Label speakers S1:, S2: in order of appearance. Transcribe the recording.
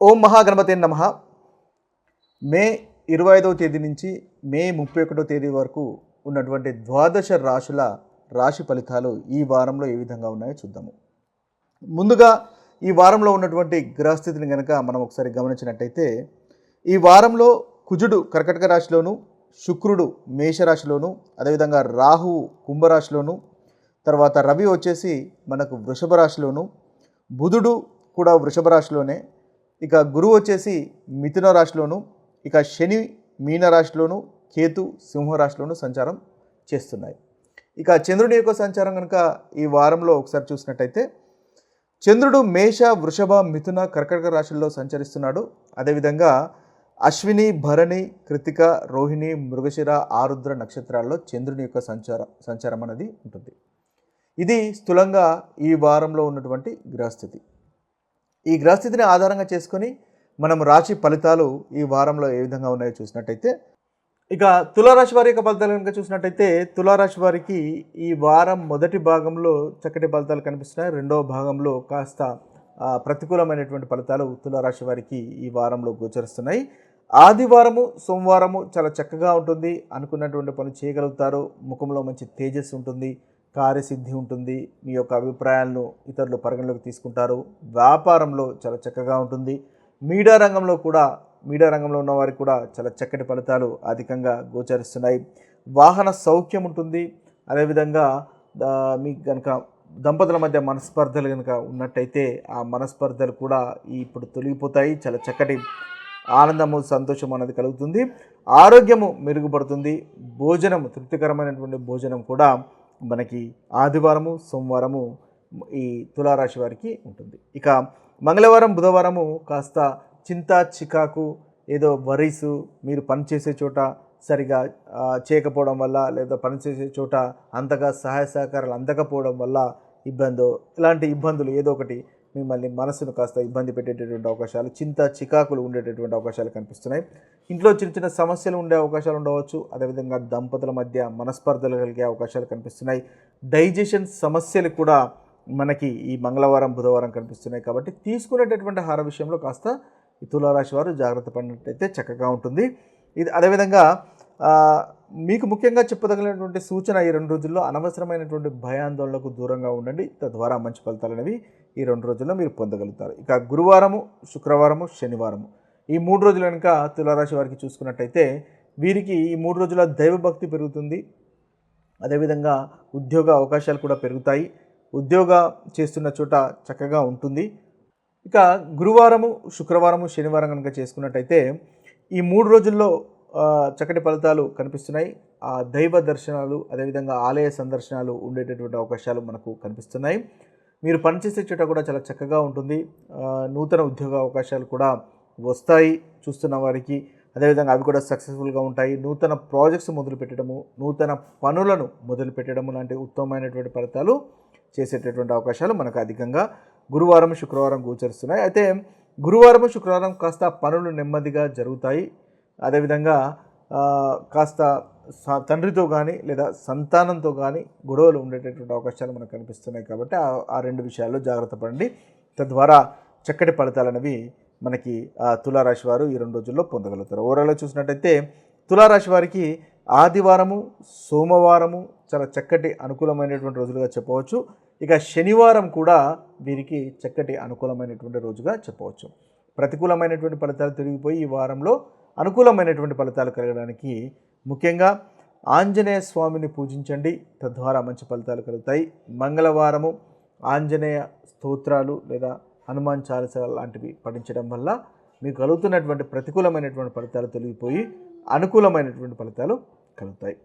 S1: ఓం మహాగణపతి నమ. మే ఇరవై ఐదవ తేదీ నుంచి మే ముప్పై ఒకటో తేదీ వరకు ఉన్నటువంటి ద్వాదశ రాశుల రాశి ఫలితాలు ఈ వారంలో ఏ విధంగా ఉన్నాయో చూద్దాము. ముందుగా ఈ వారంలో ఉన్నటువంటి గ్రహస్థితిని కనుక మనం ఒకసారి గమనించినట్టయితే ఈ వారంలో కుజుడు కర్కటక రాశిలోను శుక్రుడు మేషరాశిలోను అదేవిధంగా రాహువు కుంభరాశిలోను తర్వాత రవి వచ్చేసి మనకు వృషభ రాశిలోను బుధుడు కూడా వృషభ రాశిలోనే ఇక గురువు వచ్చేసి మిథున రాశిలోను ఇక శని మీన రాశిలోను కేతు సింహరాశిలోను సంచారం చేస్తున్నాయి. ఇక చంద్రుడి యొక్క సంచారం కనుక ఈ వారంలో ఒకసారి చూసినట్టయితే చంద్రుడు మేష వృషభ మిథున కర్కటక రాశుల్లో సంచరిస్తున్నాడు. అదేవిధంగా అశ్విని భరణి కృతిక రోహిణి మృగశిర ఆరుద్ర నక్షత్రాల్లో చంద్రుని యొక్క సంచార సంచారం అనేది ఉంటుంది. ఇది స్థూలంగా ఈ వారంలో ఉన్నటువంటి గ్రహస్థితి. ఈ గ్రహస్థితిని ఆధారంగా చేసుకొని మనం రాశి ఫలితాలు ఈ వారంలో ఏ విధంగా ఉన్నాయో చూసినట్టయితే ఇక తులారాశి వారి యొక్క ఫలితాలు కనుక చూసినట్టయితే తులారాశి వారికి ఈ వారం మొదటి భాగంలో చక్కటి ఫలితాలు కనిపిస్తున్నాయి. రెండవ భాగంలో కాస్త ప్రతికూలమైనటువంటి ఫలితాలు తులారాశి వారికి ఈ వారంలో గోచరిస్తున్నాయి. ఆదివారము సోమవారము చాలా చక్కగా ఉంటుంది. అనుకున్నటువంటి పనులు చేయగలుగుతారు. ముఖంలో మంచి తేజస్సు ఉంటుంది. కార్యసిద్ధి ఉంటుంది. మీ యొక్క అభిప్రాయాలను ఇతరులు పరిగణలోకి తీసుకుంటారు. వ్యాపారంలో చాలా చక్కగా ఉంటుంది. మీడియా రంగంలో కూడా మీడియా రంగంలో ఉన్న వారికి కూడా చాలా చక్కటి ఫలితాలు అధికంగా గోచరిస్తున్నాయి. వాహన సౌఖ్యం ఉంటుంది. అదేవిధంగా మీకు కనుక దంపతుల మధ్య మనస్పర్ధలు కనుక ఉన్నట్టయితే ఆ మనస్పర్ధలు కూడా ఇప్పుడు తొలగిపోతాయి. చాలా చక్కటి ఆనందము సంతోషం అనేది కలుగుతుంది. ఆరోగ్యము మెరుగుపడుతుంది. భోజనం తృప్తికరమైనటువంటి భోజనం కూడా మనకి ఆదివారము సోమవారము ఈ తులారాశి వారికి ఉంటుంది. ఇక మంగళవారం బుధవారము కాస్త చింత చికాకు ఏదో వరీసు మీరు పనిచేసే చోట సరిగా చేయకపోవడం వల్ల లేదా పనిచేసే చోట అంతగా సహాయ సహకారాలు అందకపోవడం వల్ల ఇబ్బందో ఇలాంటి ఇబ్బందులు ఏదో ఒకటి మిమ్మల్ని మనసును కాస్త ఇబ్బంది పెట్టేటటువంటి అవకాశాలు చింత చికాకులు ఉండేటటువంటి అవకాశాలు కనిపిస్తున్నాయి. ఇంట్లో చిన్న చిన్న సమస్యలు ఉండే అవకాశాలు ఉండవచ్చు. అదేవిధంగా దంపతుల మధ్య మనస్పర్ధలు కలిగే అవకాశాలు కనిపిస్తున్నాయి. డైజెషన్ సమస్యలు కూడా మనకి ఈ మంగళవారం బుధవారం కనిపిస్తున్నాయి. కాబట్టి తీసుకునేటటువంటి ఆహార విషయంలో కాస్త ఈ తులారాశి వారు జాగ్రత్త పడినట్టయితే చక్కగా ఉంటుంది. ఇది అదేవిధంగా మీకు ముఖ్యంగా చెప్పదగినటువంటి సూచన ఈ రెండు రోజుల్లో అనవసరమైనటువంటి భయాందోళనకు దూరంగా ఉండండి. తద్వారా మంచి ఫలితాలు అనేవి ఈ రెండు రోజుల్లో మీరు పొందగలుగుతారు. ఇక గురువారము శుక్రవారము శనివారము. ఈ మూడు రోజులు కనుక తులారాశి వారికి చూసుకున్నట్టయితే వీరికి ఈ మూడు రోజుల దైవభక్తి పెరుగుతుంది. అదేవిధంగా ఉద్యోగ అవకాశాలు కూడా పెరుగుతాయి. ఉద్యోగ చేస్తున్న చోట చక్కగా ఉంటుంది. ఇక గురువారము శుక్రవారము శనివారం కనుక చేసుకున్నట్టయితే ఈ మూడు రోజుల్లో చక్కటి ఫలితాలు కనిపిస్తున్నాయి. ఆ దైవ దర్శనాలు అదేవిధంగా ఆలయ సందర్శనాలు ఉండేటటువంటి అవకాశాలు మనకు కనిపిస్తున్నాయి. మీరు పనిచేసే చోట కూడా చాలా చక్కగా ఉంటుంది. నూతన ఉద్యోగ అవకాశాలు కూడా వస్తాయి చూస్తున్న వారికి. అదేవిధంగా అవి కూడా సక్సెస్ఫుల్గా ఉంటాయి. నూతన ప్రాజెక్ట్స్ మొదలు పెట్టడము నూతన పనులను మొదలు పెట్టడము లాంటి ఉత్తమమైనటువంటి ఫలితాలు చేసేటటువంటి అవకాశాలు మనకు అధికంగా గురువారం శుక్రవారం గోచరిస్తున్నాయి. అయితే గురువారం శుక్రవారం కాస్త పనులు నెమ్మదిగా జరుగుతాయి. అదేవిధంగా కాస్త తండ్రితో కానీ లేదా సంతానంతో కానీ గొడవలు ఉండేటటువంటి అవకాశాలు మనకు కనిపిస్తున్నాయి కాబట్టి ఆ- ఆ రెండు విషయాల్లో జాగ్రత్త పడండి. తద్వారా చక్కటి ఫలితాలు అనేవి మనకి ఆ, తులారాశి వారు ఈ రెండు రోజుల్లో పొందగలుగుతారు. ఓవరాల్గా చూసినట్టయితే తులారాశి వారికి ఆదివారము సోమవారము చాలా చక్కటి అనుకూలమైనటువంటి రోజులుగా చెప్పవచ్చు. ఇక శనివారం కూడా వీరికి చక్కటి అనుకూలమైనటువంటి రోజుగా చెప్పవచ్చు. ప్రతికూలమైనటువంటి ఫలితాలు తిరిగిపోయి ఈ వారంలో అనుకూలమైనటువంటి ఫలితాలు కలగడానికి ముఖ్యంగా ఆంజనేయ స్వామిని పూజించండి. తద్వారా మంచి ఫలితాలు కలుగుతాయి. మంగళవారము ఆంజనేయ స్తోత్రాలు లేదా హనుమాన్ చాలీస లాంటివి పఠించడం వల్ల మీకు కలుగుతున్నటువంటి ప్రతికూలమైనటువంటి ఫలితాలు తొలగిపోయి అనుకూలమైనటువంటి ఫలితాలు కలుగుతాయి.